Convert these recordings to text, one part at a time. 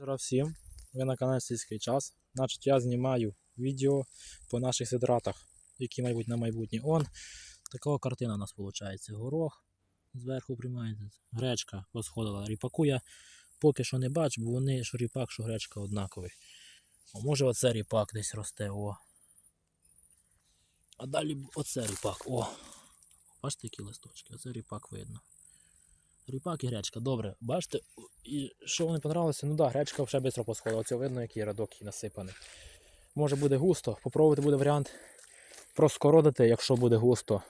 Доброго всім, ви на каналі Сільський час. Значить, я знімаю відео по наших сидратах, які мають на майбутнє. Он така картина у нас виходить. Горох зверху приймається, гречка посходила. Ріпаку я поки що не бачу, бо вони що ріпак, що гречка однакові. А може оце ріпак десь росте, о. А далі оце ріпак, о. Бачите, які листочки, оце ріпак видно. Ріпак і гречка, добре. Бачите, і що мені понравилося, ну да, гречка вже швидко посходила. Оце видно, який радок її насипаний. Може буде густо. Попробувати буде варіант проскородити, якщо буде густо.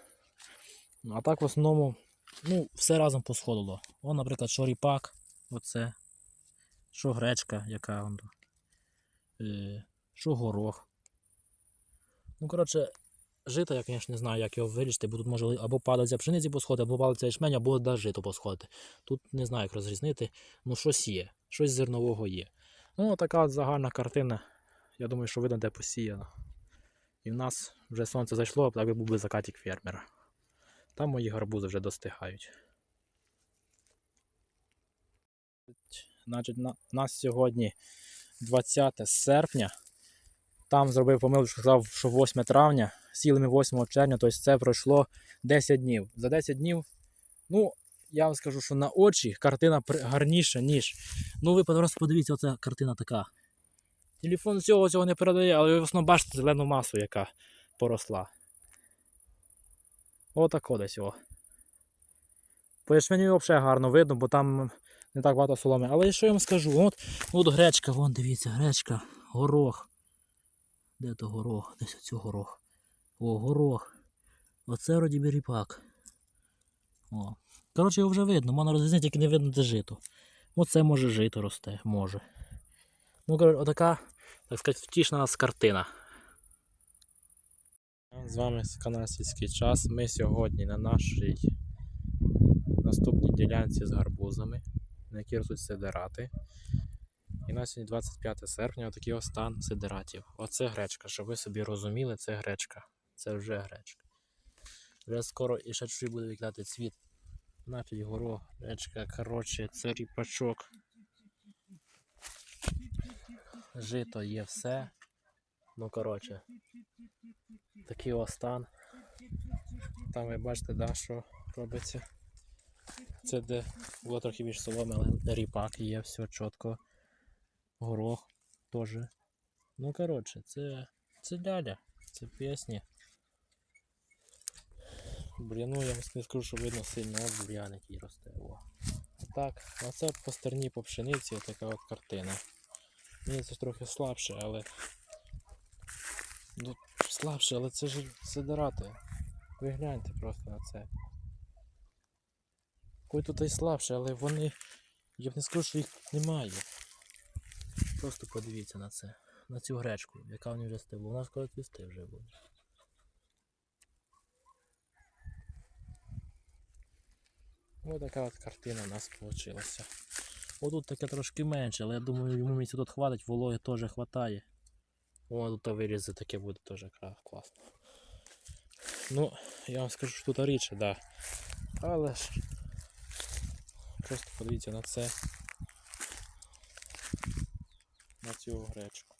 Ну, А так в основному, ну, все разом посходило. О, наприклад, що ріпак, оце, що гречка, яка е, що горох. Ну, коротше, жита, я, звісно, не знаю, як його вирішити, бо тут може або падаться пшениці посходити, або падаться ячмень, або да, жито посходити. Тут не знаю, як розрізнити. Ну, щось є, щось зернового є. Ну, така загальна картина. Я думаю, що видно, де посіяно. І в нас вже сонце зайшло, так би був би закатик фермера. Там мої гарбузи вже достигають. Значить, на, нас сьогодні 20 серпня. Там зробив помилку, що сказав, що 8 травня, сіли ми 8 червня, тобто це пройшло 10 днів. За 10 днів, ну, я вам скажу, що на очі картина гарніша, ніж. Ну, ви просто подивіться, оця картина така. Телефон всього цього не передає, але ви в основному бачите зелену масу, яка поросла. Отако десь о. По ячменю взагалі гарно видно, бо там не так багато соломи. Але що я вам скажу? От, от гречка, вон дивіться, гречка, горох. Де то горох? Десь оцю горох. О, горох. Оце вроді би ріпак. О. Коротше, його вже видно, можна розрізнити, тільки не видно, де жито. Оце може жито росте, може. Ну, отака, так сказати, втішна нас картина. З вами з каналу Сільський час. Ми сьогодні на нашій наступній ділянці з гарбузами, на якій ростуть сидерати. І на сьогодні 25 серпня отакий стан сидератів. Оце гречка, щоб ви собі розуміли, це гречка. Це вже гречка. Вже скоро і ще чуть буде викидати цвіт. Значить горох, гречка, коротше, це ріпачок. Жито є все. Ну, коротше, такий ось стан. Там ви бачите, да, що робиться. Це де було трохи більш соломи, але ріпак є, все чітко. Горох теж. Ну, коротше, це, це ляля, це пісні. Бур'яну я вам не скажу, що видно сильно от бур'ян, який росте. О. Так, а це по стерні по пшениці така от картина. Мені це трохи слабше, але. Ну, слабше, але це ж сидорати. Ви гляньте просто на це. Кой тут і слабше, але вони. Я б не скажу, що їх немає. Просто подивіться на це. На цю гречку, яка в ній вже стебла. Вона скоро цвісти вже буде. Ось така от картина у нас вийшла. Отут таке трошки менше, але я думаю, йому місця тут хватить, вологи теж хватає. О, тут вирізи таке буде теж класно. Ну, я вам скажу, що тут рідше, да. Але ж просто подивіться на це. На цю гречку.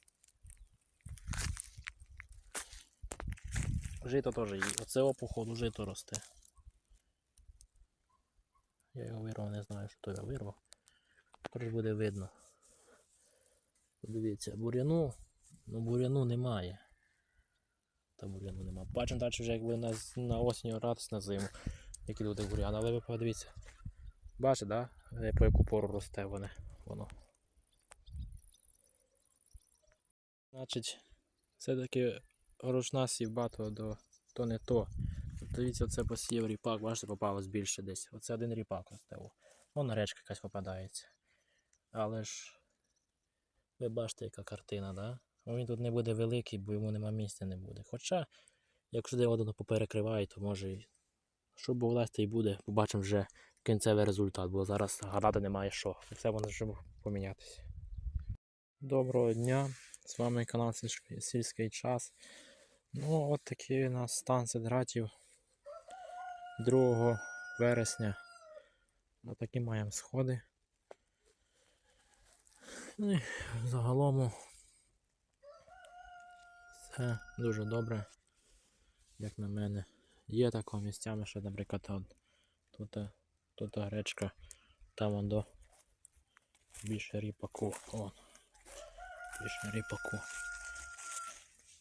Жито теж є. Оце походу жито росте. Я його вирвав, не знаю, що то я вирвав. Тепер буде видно. Подивіться, буряну, ну буряну немає. Та буряну немає. Бачимо далі вже якби на, на осінь оратись на зиму, які буде бурян. Але ви подивіться. Бачите, да? Е, По яку пору росте воно. Значить, все-таки ручна сівба то, до, то не то. Дивіться, оце посіяв ріпак, бачите, попалось більше десь. Оце один ріпак росте. о. Вон речка якась попадається. Але ж ви бачите, яка картина, да? Він тут не буде великий, бо йому нема місця не буде. Хоча, якщо де воно поперекриває, то може і що було то і буде, побачимо вже кінцевий результат, бо зараз гадати немає що. Все воно вже помінятися. Доброго дня! З вами канал Сільський- час. Ну, от такий у нас стан сидратів 2 вересня. Отакі маємо сходи. Ну, і загалом все дуже добре, як на мене. Є такого місцями, що, наприклад, тут, тут гречка, там до більше ріпаку. Більше ріпаку.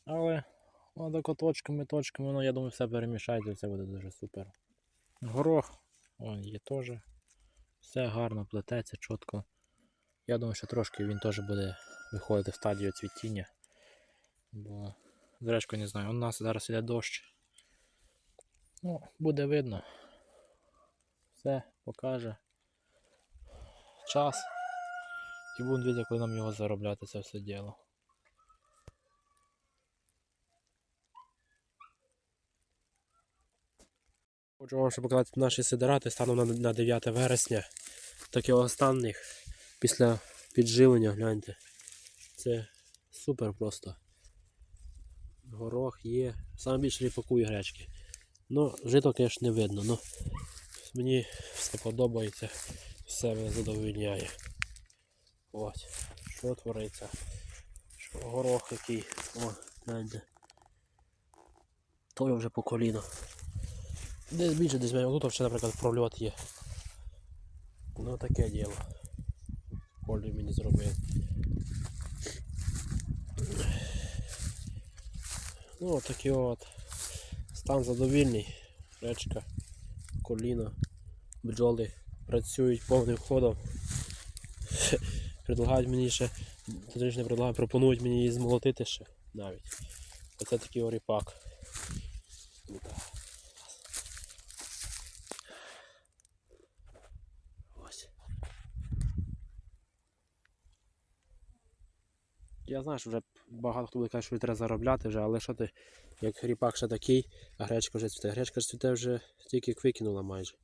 Але отак от точками, точками, ну я думаю, все перемішається, все буде дуже супер. Горох, он є теж. Все гарно плететься, чітко. Я думаю, що трошки він теж буде виходити в стадію цвітіння. Бо зрешку не знаю, у нас зараз іде дощ. Ну, буде видно. Все покаже. Час. І будемо дивитися, коли нам його заробляти це все діло. Хочу вам ще показати наші сидирати станом на, на 9 вересня. Такі останніх після підживлення, гляньте. Це супер просто. Горох є. Саме більше ріпаку гречки. Ну, жито, звісно, не видно, ну мені все подобається, все мене задовольняє. Ось, що твориться. Що горох який. О, гляньте. То вже по коліно. Десь більше, десь менше. Тут ще, наприклад, прольот є. Ну таке діло. Колі мені зробив. Ну такий от. Стан задовільний. Речка, коліно, бджоли працюють повним ходом. Предлагають мені ще, точніше не предлагають, пропонують мені її змолотити ще навіть. Оце такий оріпак. Ось. Я знаю, що вже багато хто буде казати, що треба заробляти вже, але що ти, як ріпак ще такий, а гречка вже цвіте. Гречка цвіте вже тільки викинула майже.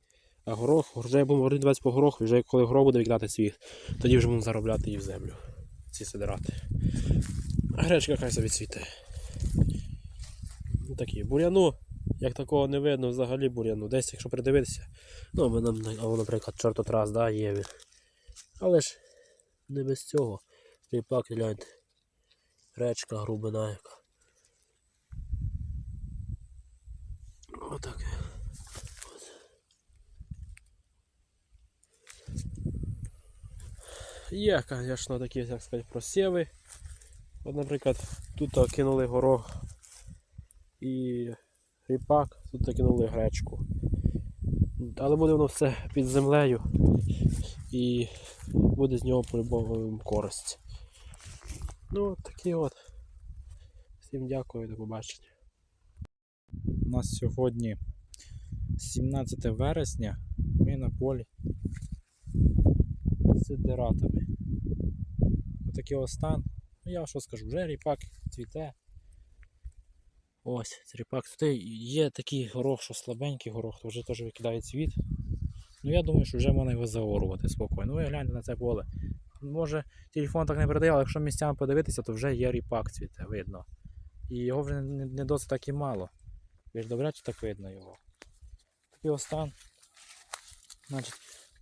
А горох, вже будемо орієнтуватися по гороху, вже коли горох буде викидати свій, тоді вже будемо заробляти її в землю. Ці сидирати. Гречка хай собі цвіте. Ну, Такі. Бур'яну, як такого не видно, взагалі бур'яну. Десь, якщо придивитися, ну, ми нам, наприклад, чортотрас, да, є він. Але ж не без цього. Ріпак, гляньте. Речка грубина яка. Отаке. Є, звісно, такі, як сказати, просіви. От, наприклад, тут кинули горох і ріпак, тут кинули гречку. Але буде воно все під землею і буде з нього по-любому користь. Ну, от такі от. Всім дякую, до побачення. У нас сьогодні 17 вересня. Ми на полі сидератами. Отакий ось стан. Ну я що скажу, вже ріпак цвіте. Ось, ріпак. Тут є такий горох, що слабенький горох, то вже теж викидає цвіт. Ну я думаю, що вже можна його заорувати спокійно. Ну ви гляньте на це поле. Може телефон так не передає, але якщо місцями подивитися, то вже є ріпак цвіте, видно. І його вже не досить так і мало. Ви ж добре, чи так видно його. Такий ось стан. Значить,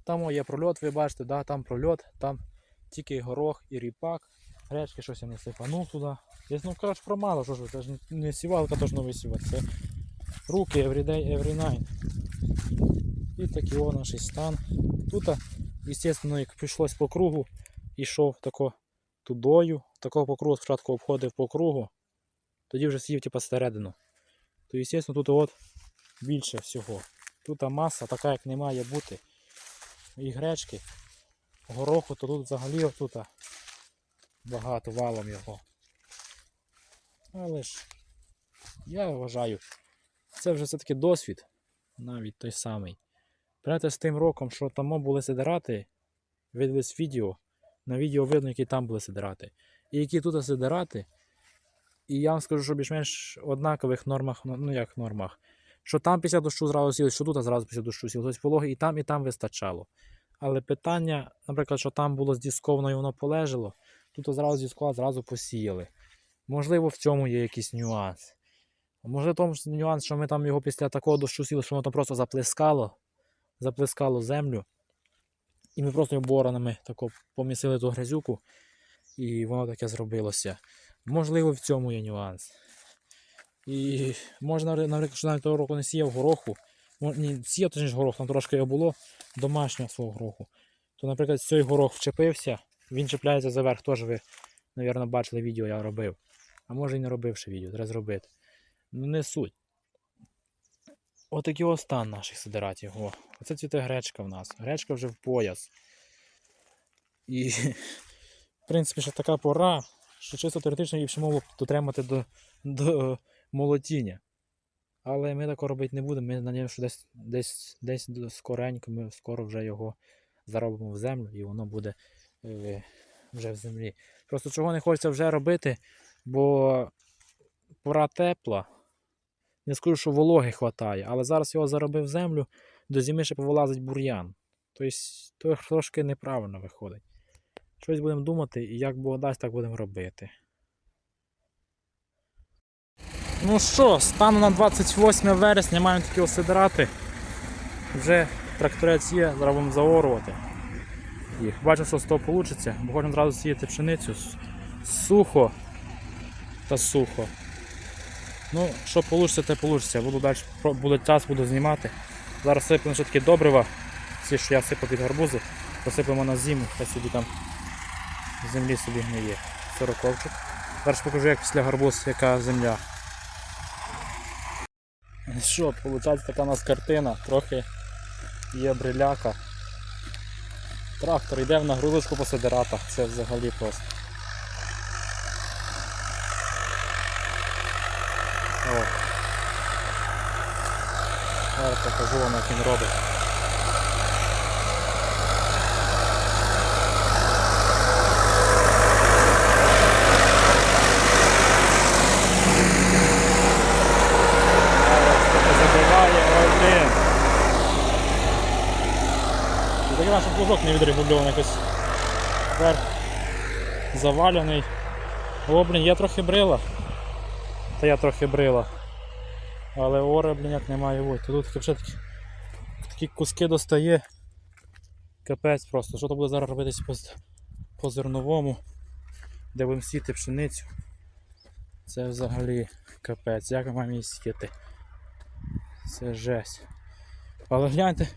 там є прольот, ви бачите, да, там прольот, там тільки горох і ріпак. Гречки щось я не сипанув туди. Я ну кажуть про мало, що ж ви, це ж не- сівалка, то ж не висівати. Це руки everyday, every night. І такий о наш стан. Тут, звісно, як прийшлось по кругу, йшов тако тудою, такого по кругу спочатку обходив по кругу, тоді вже сів типу, середину. То, звісно, тут от більше всього. Тут маса така, як не має бути. І гречки, гороху, то тут взагалі отут багато валом його. Але ж я вважаю, це вже все-таки досвід, навіть той самий. Брати з тим роком, що там були сидирати, видались відео. На відео видно, які там були сидирати. І які тут сидирати. І я вам скажу, що більш-менш однакових нормах, ну, як нормах. Що там після дощу зразу сіли, що тут зразу після дощу сіли. Тобто вологи і там, і там вистачало. Але питання, наприклад, що там було здісковано і воно полежало, тут зразу здісковано, зразу посіяли. Можливо, в цьому є якийсь нюанс. Може, в тому ж нюанс, що ми там його після такого дощу сіли, що воно там просто заплескало, заплескало землю. І ми просто боронами тако помісили ту грязюку. і воно таке зробилося. Можливо, в цьому є нюанс. І можна, наприклад, що навіть того року не сіяв гороху. Ні, сіяв точніше горох, там трошки його було домашнього свого гороху. То, наприклад, цей горох вчепився, він чіпляється за верх, теж ви, мабуть, бачили відео, я робив. А може і не робив ще відео, треба зробити. Ну не суть. Отакий ось стан наших сидератів. О, оце цвіте гречка в нас. Гречка вже в пояс. І, в принципі, ще така пора, що чисто теоретично її ще б дотримати до, до молотіння. Але ми такого робити не будемо. Ми надіємося, що десь, десь, десь скоренько ми скоро вже його заробимо в землю і воно буде е, вже в землі. Просто чого не хочеться вже робити, бо пора тепла. Не скажу, що вологи хватає, але зараз його заробив в землю, до зими ще повилазить бур'ян. Тобто, то трошки неправильно виходить. Щось будемо думати, і як Бог дасть, так будемо робити. Ну що, стану на 28 вересня, маємо такі осидрати. Вже тракторець є, зараз будемо заорувати їх. Бачимо, що з того вийде, бо хочемо зразу сіяти пшеницю. Сухо та сухо. Ну, що вийде, те вийде. Буду далі, буде час, буду знімати. Зараз сиплемо ще такі добрива, ці, що я сипав під гарбузи, посиплемо на зиму, хай собі там в землі собі гниє. Сороковчик. Зараз покажу, як після гарбуз, яка земля. Що, виходить така у нас картина, трохи є бриляка. Трактор йде в нагрузочку по сидератах, це взагалі просто. О. Зараз покажу вам, як він робить. Забиває один. Такий наш плужок не відрегульований якось вверх завалений. О, блін, є трохи брила. Та я трохи брила. Але ора, блін, як немає бути. Тут вже такі, такі куски достає. Капець просто. Що то буде зараз робитись по, по зерновому, де будемо сіти пшеницю. Це взагалі капець. Як ми маємо її сіяти? Це жесть. Але гляньте,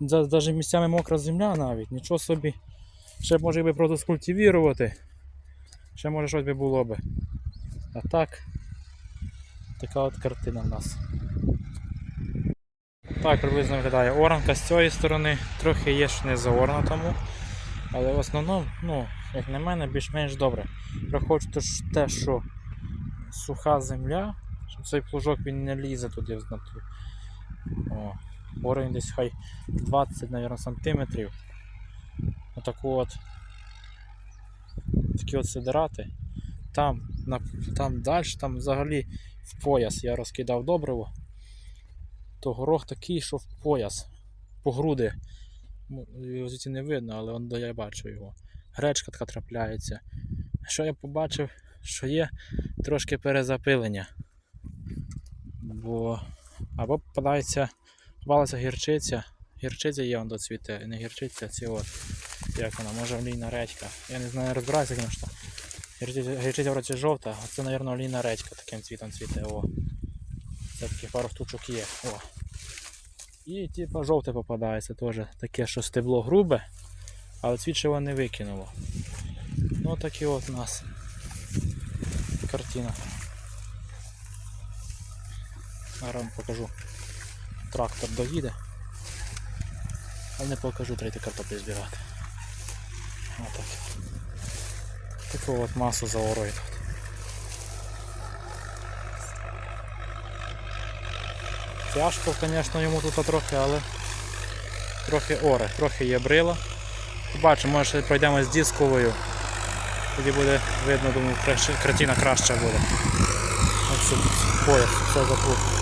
навіть місцями мокра земля навіть, нічого собі. Ще б, може би просто скультивірувати. Ще може щось би було би. А так, така от картина в нас. Так приблизно виглядає оранка з цієї сторони, трохи є що не заорана тому. Але в основному, ну, як на мене, більш-менш добре. Враховуючи те, що суха земля, що цей плужок він не лізе туди ту. О, Борень десь хай 20, мабуть, сантиметрів. Отаку от такі от сидирати. Там, на, там далі, там взагалі в пояс я розкидав добриво. То горох такий, що в пояс. По груди. Ну, Його звідси не видно, але он, я бачу його. Гречка така трапляється. Що я побачив, що є трошки перезапилення. Бо або попадається, попалася гірчиця. Гірчиця є до цвіте, не гірчиця, ці от. Як вона, може олійна редька. Я не знаю, розбираюся, звісно. Гірчиця, гірчиця вроді жовта, а це, мабуть, олійна редька таким цвітом цвіте. О. Це таких пару штучок є. О. І типа жовте попадається теж. Таке, що стебло грубе, але цвіт ще не викинуло. Ну такі от у нас картина. Зараз покажу. Трактор доїде. Але не покажу третій картоплі збирати. Отак. Таку от масу заорою тут. Тяжко, звісно, йому тут трохи, але трохи оре, трохи є брила. Побачимо, може пройдемо з дисковою. Тоді буде видно, думаю, картина краща буде. Ось пояс, все запут.